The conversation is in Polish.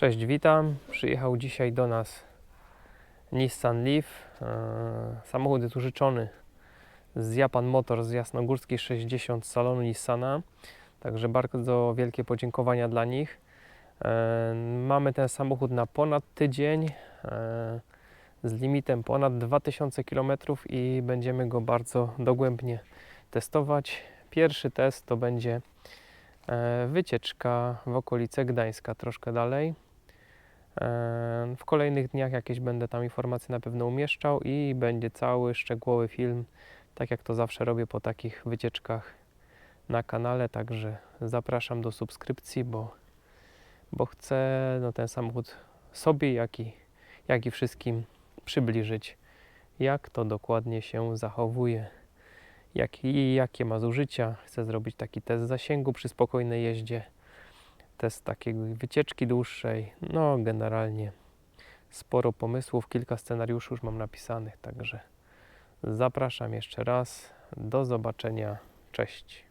Cześć, witam. Przyjechał dzisiaj do nas Nissan Leaf. Eee, Samochód jest użyczony z Japan Motors z Jasnogórskiej 60 z salonu Nissana. Także bardzo wielkie podziękowania dla nich. Eee, Mamy ten samochód na ponad tydzień eee, z limitem ponad 2000 km i będziemy go bardzo dogłębnie testować. Pierwszy test to będzie e, wycieczka w okolice Gdańska, troszkę dalej. W kolejnych dniach jakieś będę tam informacje na pewno umieszczał i będzie cały szczegółowy film, tak jak to zawsze robię po takich wycieczkach na kanale, także zapraszam do subskrypcji, bo, bo chcę no, ten samochód sobie, jak i, jak i wszystkim przybliżyć, jak to dokładnie się zachowuje, jak, i jakie ma zużycia. Chcę zrobić taki test zasięgu przy spokojnej jeździe test takiej wycieczki dłuższej. No, generalnie sporo pomysłów, kilka scenariuszy już mam napisanych, także zapraszam jeszcze raz. Do zobaczenia. Cześć.